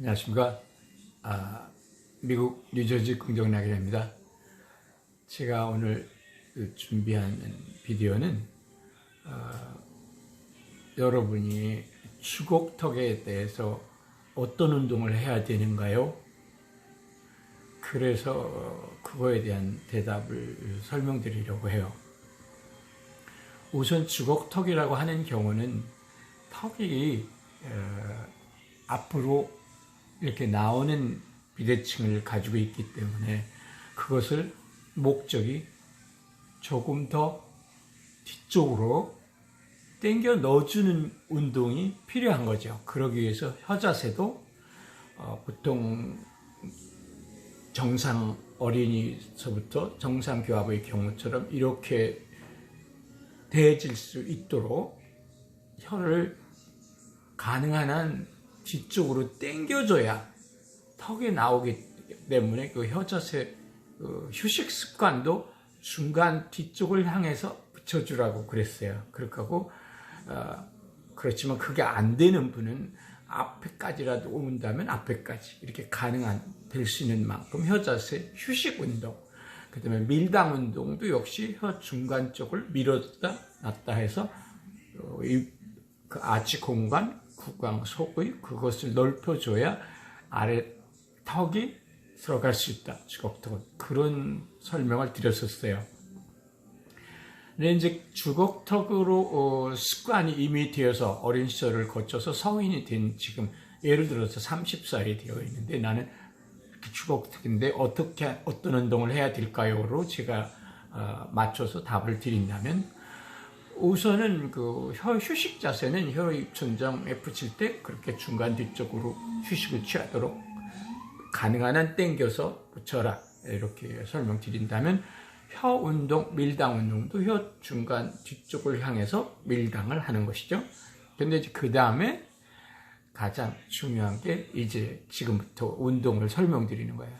안녕하십니까. 아, 미국 뉴저지 긍정나길입니다. 제가 오늘 그 준비한 비디오는 어, 여러분이 주걱턱에 대해서 어떤 운동을 해야 되는가요? 그래서 그거에 대한 대답을 설명드리려고 해요. 우선 주걱턱이라고 하는 경우는 턱이 어, 앞으로 이렇게 나오는 비대칭을 가지고 있기 때문에 그것을 목적이 조금 더 뒤쪽으로 당겨 넣어주는 운동이 필요한 거죠. 그러기 위해서 혀자세도 어, 보통 정상 어린이서부터 정상 교합의 경우처럼 이렇게 대해질 수 있도록 혀를 가능한 한 뒤쪽으로 당겨줘야 턱이 나오기 때문에 그 혀자세 그 휴식 습관도 중간 뒤쪽을 향해서 붙여주라고 그랬어요. 그렇게 하고 어, 그렇지만 그게 안 되는 분은 앞에까지라도 온다면 앞에까지 이렇게 가능한 될 수 있는 만큼 혀자세 휴식 운동 그 다음에 밀당 운동도 역시 혀 중간 쪽을 밀었다 놨다 해서 어, 이, 그 아치 공간 구강 속의 그것을 넓혀줘야 아래 턱이 들어갈 수 있다. 주걱턱은 그런 설명을 드렸었어요. 근데 이제 주걱턱으로 어, 습관이 이미 되어서 어린 시절을 거쳐서 성인이 된 지금 예를 들어서 30살이 되어 있는데 나는 주걱턱인데 어떻게 어떤 운동을 해야 될까요?로 제가 어, 맞춰서 답을 드린다면 우선은 그혀 휴식 자세는 혀 입천장 F7 때 그렇게 중간 뒤쪽으로 휴식을 취하도록 가능한 한 땡겨서 붙여라 이렇게 설명드린다면 혀 운동, 밀당 운동도 혀 중간 뒤쪽을 향해서 밀당을 하는 것이죠. 근데 그 다음에 가장 중요한 게 이제 지금부터 운동을 설명드리는 거예요.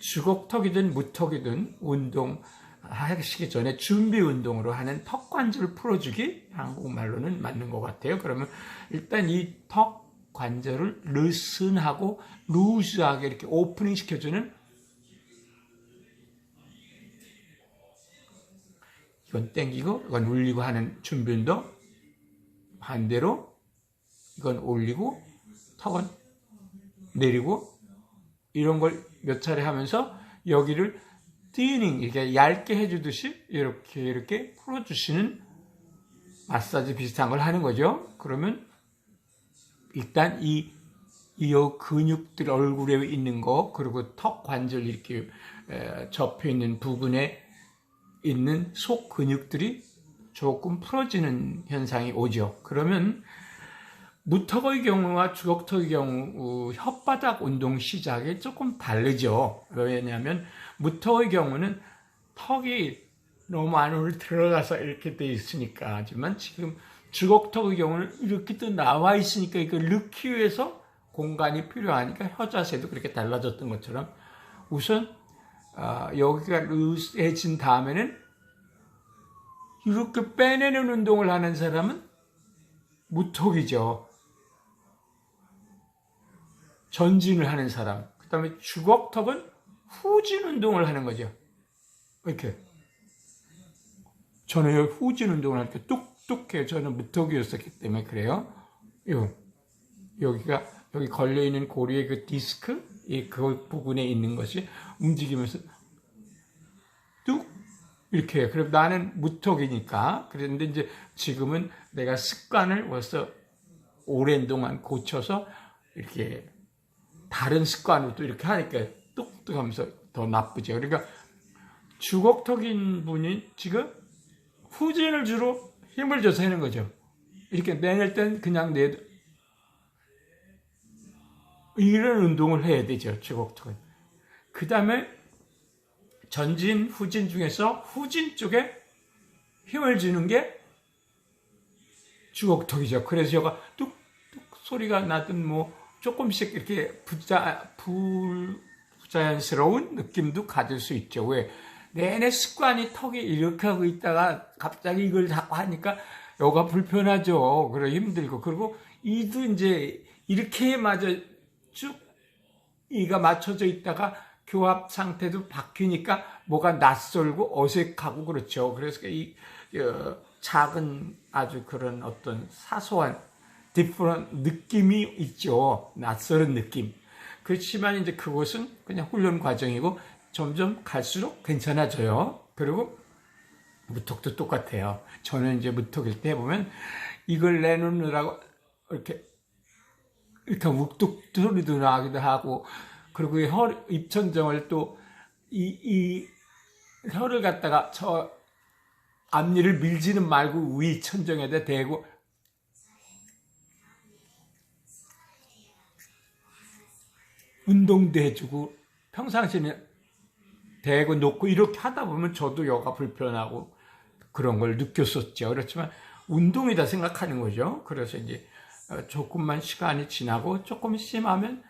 주걱턱이든 무턱이든 운동 하시기 전에 준비 운동으로 하는 턱 관절을 풀어주기 한국말로는 맞는 것 같아요. 그러면 일단 이 턱 관절을 느슨하고 루즈하게 이렇게 오프닝 시켜주는 이건 땡기고 이건 올리고 하는 준비 운동 반대로 이건 올리고 턱은 내리고 이런 걸 몇 차례 하면서 여기를 띠닝 이렇게 얇게 해주듯이 이렇게 이렇게 풀어주시는 마사지 비슷한 걸 하는 거죠. 그러면 일단 이, 이 근육들 얼굴에 있는 거 그리고 턱 관절 이렇게 접혀 있는 부분에 있는 속 근육들이 조금 풀어지는 현상이 오죠. 그러면 무턱의 경우와 주걱턱의 경우 혓바닥 운동 시작이 조금 다르죠. 왜냐하면 무턱의 경우는 턱이 너무 안으로 들어가서 이렇게 돼 있으니까 하지만 지금 주걱턱의 경우는 이렇게 또 나와 있으니까 이걸 넣기 위해서 공간이 필요하니까 혀 자세도 그렇게 달라졌던 것처럼 우선 어, 여기가 루스해진 다음에는 이렇게 빼내는 운동을 하는 사람은 무턱이죠. 전진을 하는 사람. 그 다음에 주걱턱은 후진 운동을 하는 거죠. 이렇게. 저는 여기 후진 운동을 할때 뚝뚝해요. 저는 무턱이었었기 때문에 그래요. 요, 여기가, 여기 걸려있는 고리의 그 디스크, 이, 그 부분에 있는 것이 움직이면서 뚝, 이렇게 해요. 그럼 나는 무턱이니까. 그런데 이제 지금은 내가 습관을 벌써 오랜 동안 고쳐서 이렇게 다른 습관으로 또 이렇게 하니까 뚝뚝 하면서 더 나쁘죠. 그러니까 주걱턱인 분이 지금 후진을 주로 힘을 줘서 하는 거죠. 이렇게 내낼 땐 그냥 내 이런 운동을 해야 되죠. 주걱턱은. 그 다음에 전진, 후진 중에서 후진 쪽에 힘을 주는 게 주걱턱이죠. 그래서 제가 뚝뚝 소리가 나든 뭐 조금씩 이렇게 부자, 부, 부자연스러운 느낌도 가질 수 있죠. 왜? 내내 습관이 턱이 이렇게 하고 있다가 갑자기 이걸 하니까 여가 불편하죠. 그래 힘들고. 그리고 이도 이제 이렇게 마저 쭉 이가 맞춰져 있다가 교합 상태도 바뀌니까 뭐가 낯설고 어색하고 그렇죠. 그래서 이 어, 작은 아주 그런 어떤 사소한 디프런 느낌이 있죠. 낯설은 느낌. 그렇지만 이제 그것은 그냥 훈련 과정이고 점점 갈수록 괜찮아져요. 그리고 무턱도 똑같아요. 저는 이제 무턱일 때 보면 이걸 내놓느라고 이렇게 이렇게 욱뚝 소리도 나기도 하고 그리고 이 혀, 입천정을 또 이, 이 혀를 갖다가 저 앞니를 밀지는 말고 위 천정에다 대고 운동도 해주고 평상시에 대고 놓고 이렇게 하다 보면 저도 여가 불편하고 그런 걸 느꼈었죠. 그렇지만 운동이다 생각하는 거죠. 그래서 이제 어, 조금만 시간이 지나고 조금 심하면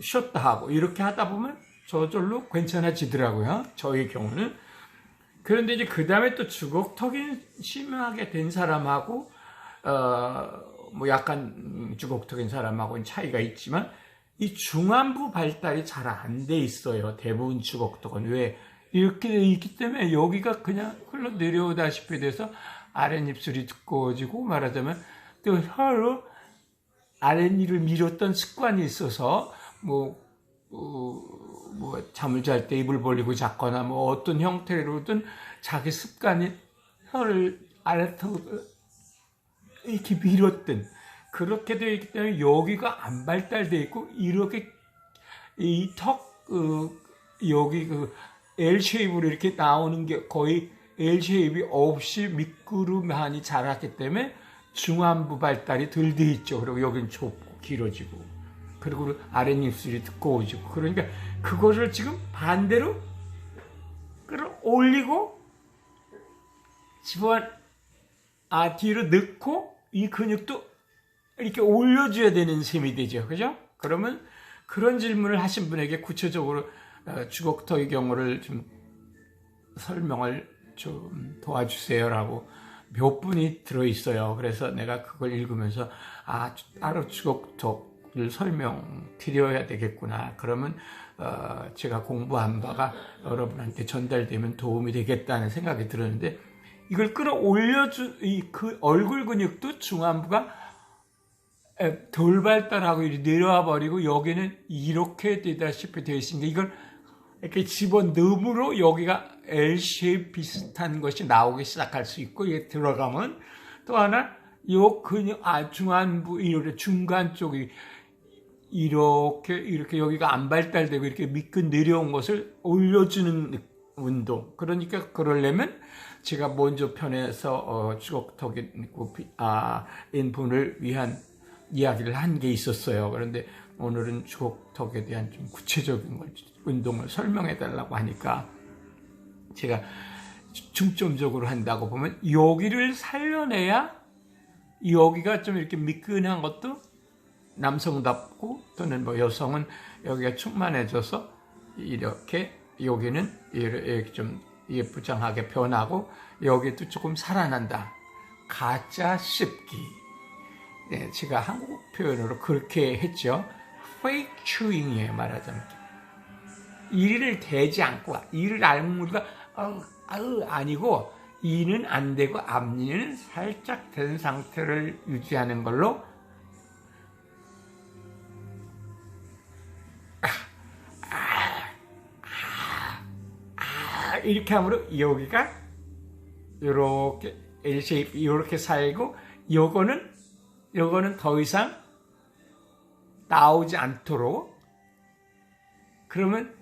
쉬었다 하고 이렇게 하다 보면 저절로 괜찮아지더라고요. 저의 경우는. 그런데 이제 그 다음에 또 주걱턱이 심하게 된 사람하고, 어, 뭐 약간 주걱턱인 사람하고는 차이가 있지만, 이 중안부 발달이 잘 안 돼 있어요. 대부분 주걱턱은. 왜? 이렇게 돼 있기 때문에 여기가 그냥 흘러 내려오다시피 돼서 아랫입술이 두꺼워지고 말하자면 또 혀로 아랫니를 밀었던 습관이 있어서 뭐, 어, 뭐 잠을 잘 때 입을 벌리고 잤거나 뭐 어떤 형태로든 자기 습관이 혀를 아래턱 이렇게 밀었든 그렇게 되어 있기 때문에 여기가 안 발달되어 있고 이렇게 이턱 어, 여기 그 L 쉐입으로 이렇게 나오는 게 거의 L 쉐입이 없이 밑구름만이 자랐기 때문에 중안부 발달이 덜 돼 있죠. 그리고 여기는 좁고 길어지고 그리고 아랫입술이 두꺼워지고 그러니까 그것을 지금 반대로 끌어올리고 집어 아 뒤로 넣고 이 근육도 이렇게 올려줘야 되는 셈이 되죠. 그죠? 그러면 그런 질문을 하신 분에게 구체적으로 어, 주걱턱의 경우를 좀 설명을 좀 도와주세요라고 몇 분이 들어있어요. 그래서 내가 그걸 읽으면서 아 따로 주걱턱을 설명드려야 되겠구나. 그러면 어, 제가 공부한 바가 여러분한테 전달되면 도움이 되겠다는 생각이 들었는데 이걸 끌어올려주 이 그 얼굴 근육도 중안부가 덜 발달하고 내려와 버리고 여기는 이렇게 되다시피 되어 있으니까 이걸 이렇게 집어 넣음으로 여기가 L 쉐입 비슷한 것이 나오기 시작할 수 있고 이게 들어가면 또 하나 요 근육 아 중안부 이렇게 중간 쪽이 이렇게 이렇게 여기가 안 발달되고 이렇게 미끈 내려온 것을 올려주는 운동. 그러니까 그러려면 제가 먼저 편에서 어, 주걱턱 아, 인분을 위한 이야기를 한 게 있었어요. 그런데 오늘은 주걱턱에 대한 좀 구체적인 걸, 운동을 설명해 달라고 하니까 제가 중점적으로 한다고 보면 여기를 살려내야 여기가 좀 이렇게 미끈한 것도 남성답고 또는 뭐 여성은 여기가 충만해져서 이렇게 여기는 이렇게 좀 예쁘장하게 변하고 여기도 조금 살아난다. 가짜 씹기. 네, 제가 한국 표현으로 그렇게 했죠. fake chewing이에요, 말하자면. 이를 대지 않고, 이를 알무가, 어, 아으, 아니고, 이는 안 되고, 앞니는 살짝 된 상태를 유지하는 걸로, 이렇게 함으로 여기가 이렇게 L 쉐입 이렇게 살고 요거는 요거는 더 이상 나오지 않도록. 그러면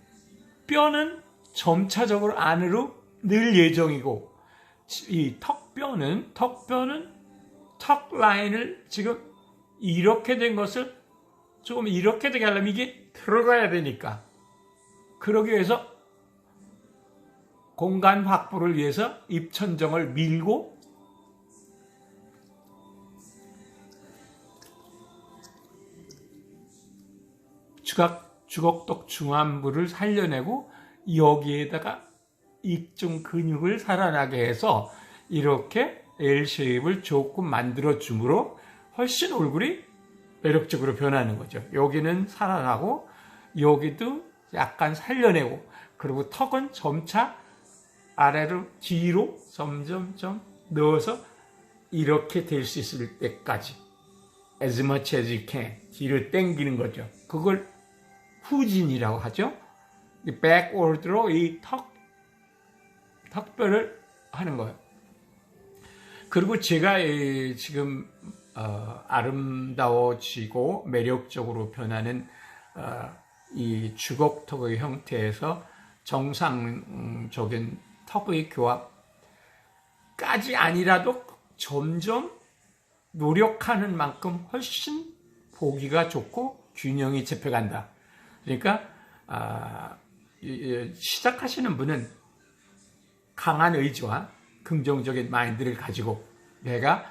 뼈는 점차적으로 안으로 늘 예정이고 이 턱뼈는 턱뼈는 턱 라인을 지금 이렇게 된 것을 조금 이렇게 되게 하려면 이게 들어가야 되니까. 그러기 위해서 공간 확보를 위해서 입천정을 밀고 주각, 주걱턱 중안부를 살려내고 여기에다가 입중 근육을 살아나게 해서 이렇게 L쉐입을 조금 만들어 주므로 훨씬 얼굴이 매력적으로 변하는 거죠. 여기는 살아나고 여기도 약간 살려내고 그리고 턱은 점차 아래로 뒤로 점점점 넣어서 이렇게 될 수 있을 때까지 as much as you can 뒤로 당기는 거죠. 그걸 후진이라고 하죠. 이 backward로 이 턱, 턱뼈를 하는 거예요. 그리고 제가 이 지금 어, 아름다워지고 매력적으로 변하는 어, 이 주걱턱의 형태에서 정상적인 턱의 교합까지 아니라도 점점 노력하는 만큼 훨씬 보기가 좋고 균형이 잡혀간다. 그러니까 아, 시작하시는 분은 강한 의지와 긍정적인 마인드를 가지고 내가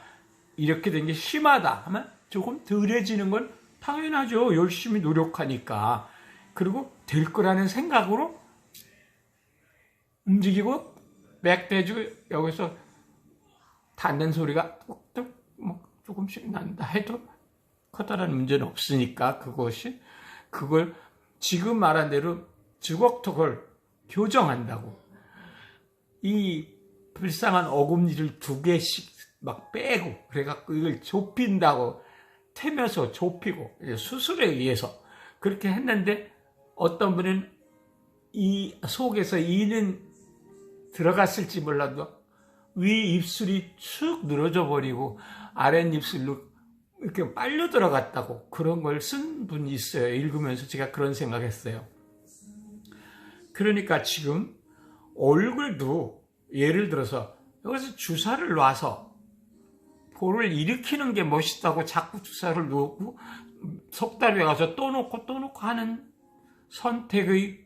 이렇게 된 게 심하다 하면 조금 덜해지는 건 당연하죠. 열심히 노력하니까. 그리고 될 거라는 생각으로 움직이고 맥대주고 여기서 닿는 소리가 뚝뚝 뭐 조금씩 난다 해도 커다란 문제는 없으니까 그것이 그걸 지금 말한 대로 주걱턱을 교정한다고. 이 불쌍한 어금니를 두 개씩 막 빼고 그래갖고 이걸 좁힌다고 태면서 좁히고 수술에 의해서 그렇게 했는데 어떤 분은 이 속에서 이는 들어갔을지 몰라도 위 입술이 축 늘어져 버리고 아랫 입술로 이렇게 빨려 들어갔다고 그런 걸 쓴 분이 있어요. 읽으면서 제가 그런 생각했어요. 그러니까 지금 얼굴도 예를 들어서 여기서 주사를 놔서 볼을 일으키는 게 멋있다고 자꾸 주사를 놓고 석 달에 가서 또 놓고 또 놓고 하는 선택의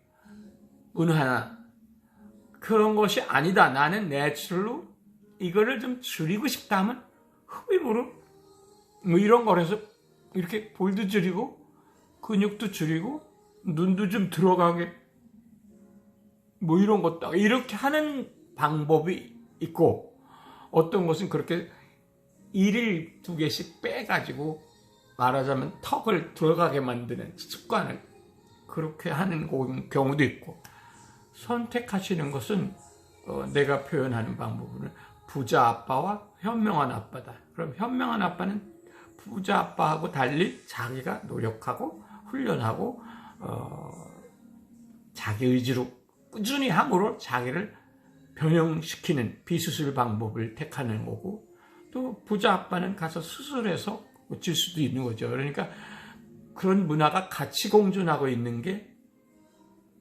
어느 하나 그런 것이 아니다. 나는 내추럴로 이거를 좀 줄이고 싶다 하면 흡입으로 뭐 이런 거라서 이렇게 볼도 줄이고 근육도 줄이고 눈도 좀 들어가게 뭐 이런 것도 이렇게 하는 방법이 있고 어떤 것은 그렇게 일일 두 개씩 빼가지고 말하자면 턱을 들어가게 만드는 습관을 그렇게 하는 경우도 있고 선택하시는 것은 어, 내가 표현하는 방법은 부자 아빠와 현명한 아빠다. 그럼 현명한 아빠는 부자 아빠하고 달리 자기가 노력하고 훈련하고 어, 자기 의지로 꾸준히 함으로 자기를 변형시키는 비수술 방법을 택하는 거고 또 부자 아빠는 가서 수술해서 고칠 수도 있는 거죠. 그러니까 그런 문화가 같이 공존하고 있는 게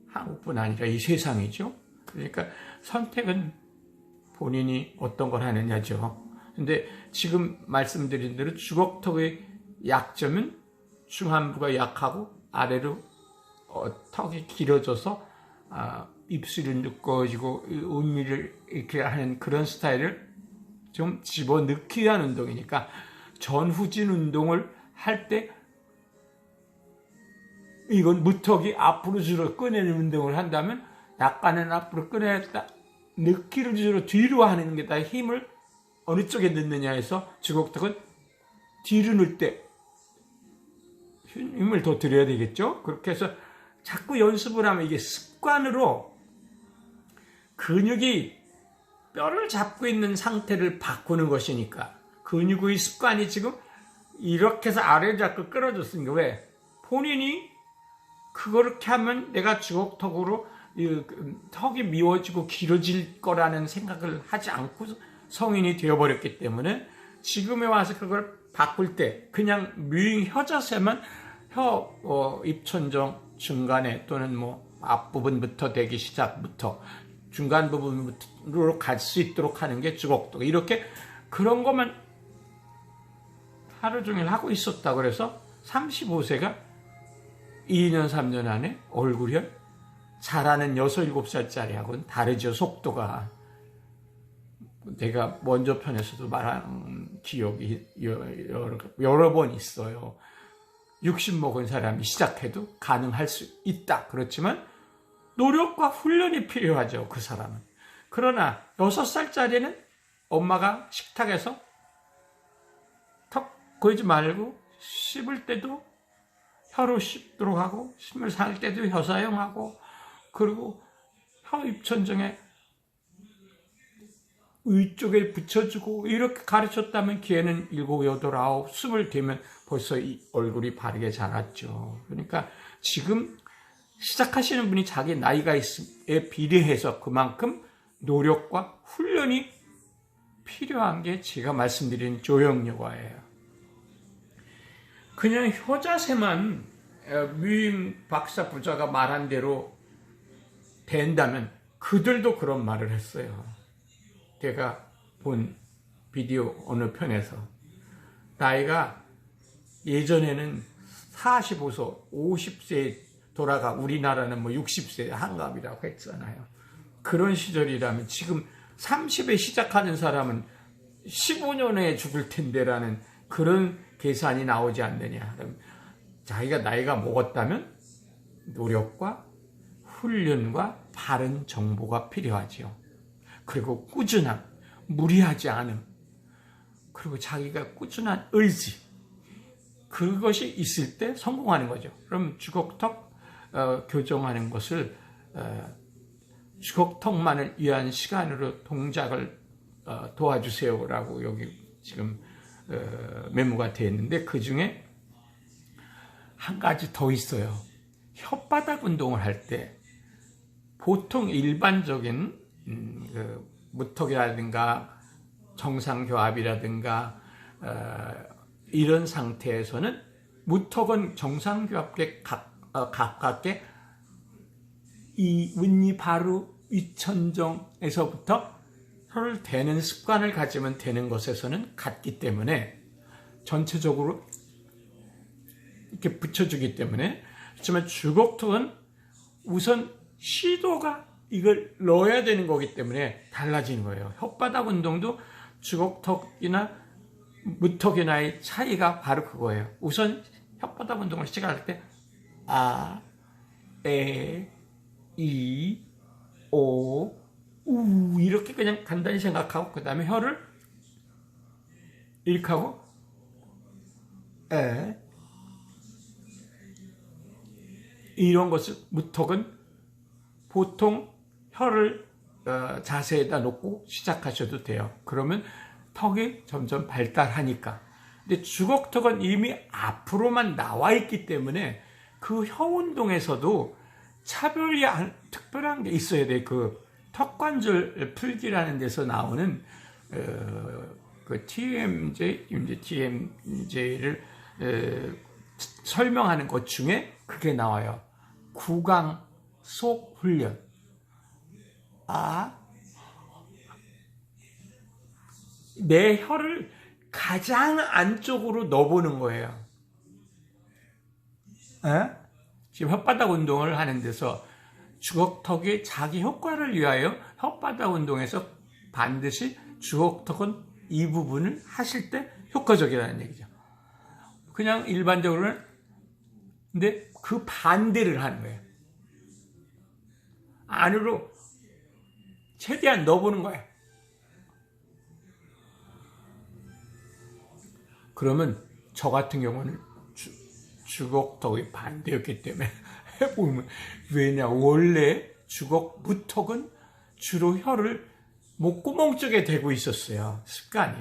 한국뿐 아니라 이 세상이죠. 그러니까 선택은 본인이 어떤 걸 하느냐죠. 근데 지금 말씀드린 대로 주걱턱의 약점은 중안부가 약하고 아래로 어, 턱이 길어져서 아, 입술이 두꺼워지고 음미를 이렇게 하는 그런 스타일을 좀 집어넣기 위한 운동이니까 전후진 운동을 할 때 이건 무턱이 앞으로 주로 꺼내는 운동을 한다면 약간은 앞으로 꺼내다 넣기를 주로 뒤로 하는 게 다 힘을 어느 쪽에 넣느냐 해서 주걱턱은 뒤로 넣을 때 힘을 더 들여야 되겠죠. 그렇게 해서 자꾸 연습을 하면 이게 습관으로 근육이 뼈를 잡고 있는 상태를 바꾸는 것이니까 근육의 습관이 지금 이렇게 해서 아래를 잡고 끌어줬으니까 왜? 본인이 그렇게 하면 내가 주걱턱으로 턱이 미워지고 길어질 거라는 생각을 하지 않고 성인이 되어버렸기 때문에 지금에 와서 그걸 바꿀 때 그냥 뮤잉 혀자세만 혀 어, 입천정 중간에 또는 뭐 앞부분부터 되기 시작부터 중간 부분으로 갈 수 있도록 하는 게 주걱턱 이렇게 그런 것만 하루 종일 하고 있었다 그래서 35세가 2년 3년 안에 얼굴이 잘하는 6, 7살짜리하고는 다르죠 속도가 내가 먼저 편에서도 말한 기억이 여러, 여러 번 있어요. 60 먹은 사람이 시작해도 가능할 수 있다. 그렇지만 노력과 훈련이 필요하죠 그 사람은. 그러나 6살짜리는 엄마가 식탁에서 턱 걸지 말고 씹을 때도 혀로 씹도록 하고 침을 살 때도 혀 사용하고 그리고 혀 입천정에 위쪽에 붙여주고 이렇게 가르쳤다면 기회는 일곱, 여덟, 아홉, 스물 되면 벌써 이 얼굴이 바르게 자랐죠. 그러니까 지금 시작하시는 분이 자기 나이가 있음에 비례해서 그만큼 노력과 훈련이 필요한 게 제가 말씀드린 조형요가예요. 그냥 효자세만 뮤임 박사 부자가 말한 대로 된다면 그들도 그런 말을 했어요. 제가 본 비디오 어느 편에서 나이가 예전에는 45세, 50세 돌아가 우리나라는 뭐 60세 한갑이라고 했잖아요. 그런 시절이라면 지금 30에 시작하는 사람은 15년 후에 죽을 텐데라는 그런 계산이 나오지 않느냐. 자기가 나이가 먹었다면 노력과 훈련과 바른 정보가 필요하지요. 그리고 꾸준함, 무리하지 않음, 그리고 자기가 꾸준한 의지, 그것이 있을 때 성공하는 거죠. 그럼 주걱턱 어, 교정하는 것을 어, 주걱턱만을 위한 시간으로 동작을 어, 도와주세요라고 여기 지금 어, 메모가 되어 있는데 그 중에 한 가지 더 있어요. 혓바닥 운동을 할 때 보통 일반적인 음, 그 무턱이라든가 정상교합이라든가 어, 이런 상태에서는 무턱은 정상교합에 가, 어, 가깝게 이 윗니 바로 위천정에서부터 혀를 대는 습관을 가지면 되는 것에서는 같기 때문에 전체적으로 이렇게 붙여주기 때문에. 하지만 주걱턱은 우선 시도가 이걸 넣어야 되는 거기 때문에 달라지는 거예요. 혓바닥 운동도 주걱턱이나 무턱이나의 차이가 바로 그거예요. 우선 혓바닥 운동을 시작할 때 아, 에, 이, 오, 우 이렇게 그냥 간단히 생각하고 그 다음에 혀를 이렇게 하고 에 이런 것을 무턱은 보통 혀를 어, 자세에다 놓고 시작하셔도 돼요. 그러면 턱이 점점 발달하니까. 근데 주걱턱은 이미 앞으로만 나와 있기 때문에 그 혀 운동에서도 차별이 특별한 게 있어야 돼. 그 턱관절 풀기라는 데서 나오는 어, 그 TMJ, TMJ를 어, 설명하는 것 중에 그게 나와요. 구강 속 훈련. 아, 내 혀를 가장 안쪽으로 넣어보는 거예요. 에? 지금 혓바닥 운동을 하는 데서 주걱턱의 자기 효과를 위하여 혓바닥 운동에서 반드시 주걱턱은 이 부분을 하실 때 효과적이라는 얘기죠. 그냥 일반적으로는 근데 그 반대를 하는 거예요. 안으로 최대한 넣어보는 거예요. 그러면 저 같은 경우는 주, 주걱턱이 반대였기 때문에 해보면 왜냐 원래 주걱 무턱은 주로 혀를 목구멍 쪽에 대고 있었어요 습관이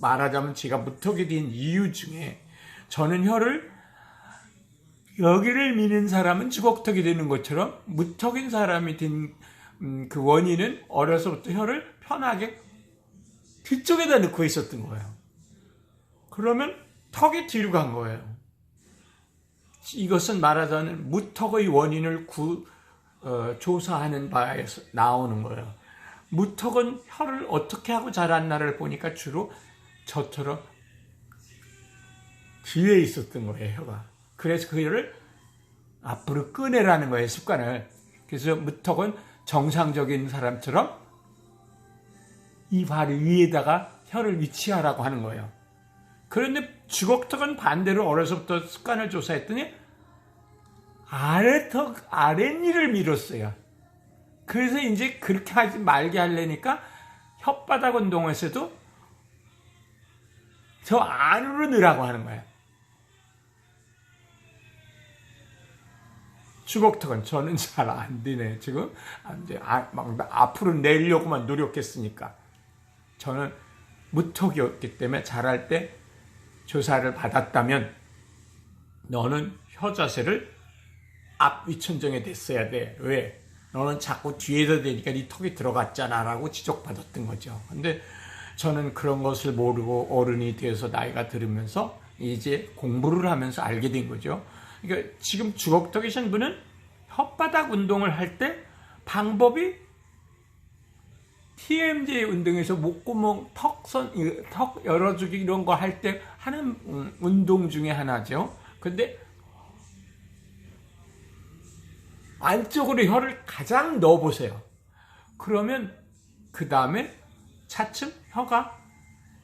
말하자면 제가 무턱이 된 이유 중에 저는 혀를 여기를 미는 사람은 주걱턱이 되는 것처럼 무턱인 사람이 된 그 음, 원인은 어려서부터 혀를 편하게 뒤쪽에다 넣고 있었던 거예요. 그러면 턱이 뒤로 간 거예요. 이것은 말하자면 무턱의 원인을 구, 어, 조사하는 바에서 나오는 거예요. 무턱은 혀를 어떻게 하고 자랐나를 보니까 주로 저처럼 뒤에 있었던 거예요, 혀가. 그래서 그를 앞으로 꺼내라는 거예요, 습관을. 그래서 무턱은 정상적인 사람처럼 이 발 위에다가 혀를 위치하라고 하는 거예요. 그런데 주걱턱은 반대로 어려서부터 습관을 조사했더니 아래턱, 아랫니를 밀었어요. 그래서 이제 그렇게 하지 말게 하려니까 혓바닥 운동에서도 저 안으로 넣으라고 하는 거예요. 주걱턱은 저는 잘 안 되네 지금 안 돼. 아, 막 나- 앞으로 내려고만 노력했으니까 저는 무턱이었기 때문에 잘할 때 조사를 받았다면 너는 혀 자세를 앞 위천정에 댔어야 돼. 왜? 너는 자꾸 뒤에서 되니까 네 턱이 들어갔잖아 라고 지적받았던 거죠. 근데 저는 그런 것을 모르고 어른이 되어서 나이가 들으면서 이제 공부를 하면서 알게 된 거죠. 그러니까 지금 주걱턱이신 분은 혓바닥 운동을 할 때 방법이 TMJ 운동에서 목구멍, 턱선, 이, 턱 열어주기 이런 거 할 때 하는 음, 운동 중에 하나죠. 근데 안쪽으로 혀를 가장 넣어보세요. 그러면 그 다음에 차츰 혀가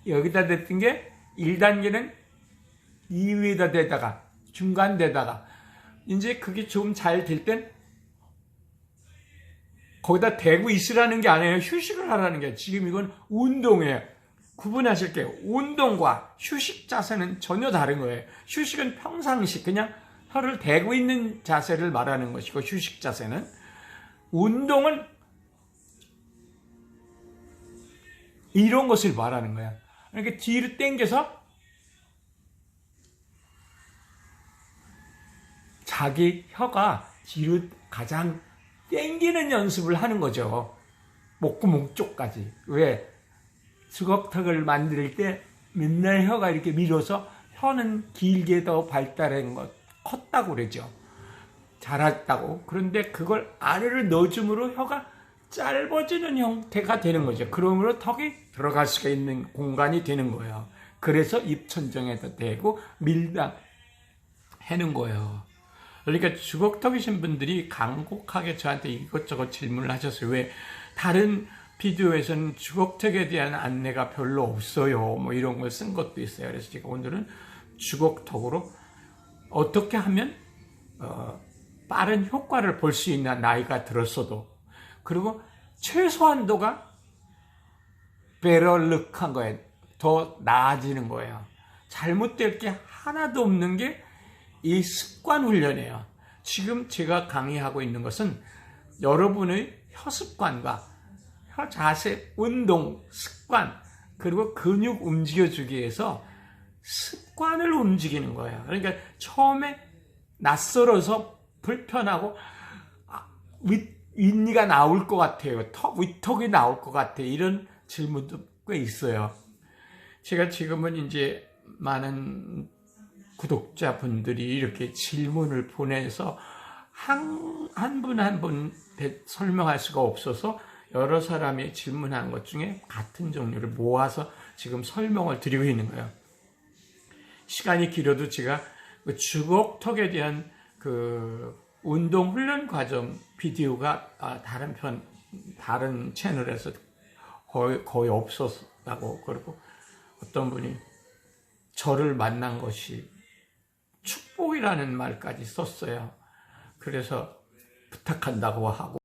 여기다 댔던 게 1단계는 2위에다 대다가 중간 대다가 이제 그게 좀 잘 될 땐 거기다 대고 있으라는 게 아니에요. 휴식을 하라는 게 지금 이건 운동이에요. 구분하실게요. 운동과 휴식 자세는 전혀 다른 거예요. 휴식은 평상시 그냥 혀를 대고 있는 자세를 말하는 것이고 휴식 자세는 운동은 이런 것을 말하는 거야. 그러니까 뒤로 당겨서 자기 혀가 뒤로 가장 당기는 연습을 하는 거죠. 목구멍 쪽까지. 왜? 수겁턱을 만들 때 맨날 혀가 이렇게 밀어서 혀는 길게 더 발달한 것, 컸다고 그러죠. 자랐다고. 그런데 그걸 아래를 넣어줌으로 혀가 짧아지는 형태가 되는 거죠. 그러므로 턱이 들어갈 수가 있는 공간이 되는 거예요. 그래서 입천정에다 대고 밀다 해는 거예요. 그러니까 주걱턱이신 분들이 간곡하게 저한테 이것저것 질문을 하셨어요. 왜 다른 비디오에서는 주걱턱에 대한 안내가 별로 없어요. 뭐 이런 걸 쓴 것도 있어요. 그래서 제가 오늘은 주걱턱으로 어떻게 하면 어, 빠른 효과를 볼 수 있나 나이가 들었어도 그리고 최소한도가 베럴륵한 거예요. 더 나아지는 거예요. 잘못될 게 하나도 없는 게 이 습관 훈련이에요. 지금 제가 강의하고 있는 것은 여러분의 혀 습관과 혀 자세, 운동, 습관, 그리고 근육 움직여주기 위해서 습관을 움직이는 거예요. 그러니까 처음에 낯설어서 불편하고 아, 윗, 윗니가 나올 것 같아요. 턱, 윗턱이 나올 것 같아. 이런 질문도 꽤 있어요. 제가 지금은 이제 많은 구독자분들이 이렇게 질문을 보내서 한한분 한 분 설명할 수가 없어서 여러 사람이 질문한 것 중에 같은 종류를 모아서 지금 설명을 드리고 있는 거예요. 시간이 길어도 제가 그 주걱턱에 대한 그 운동 훈련 과정 비디오가 아, 다른 편 다른 채널에서 거의 거의 없었다고 그리고 어떤 분이 저를 만난 것이 축복이라는 말까지 썼어요. 그래서 부탁한다고 하고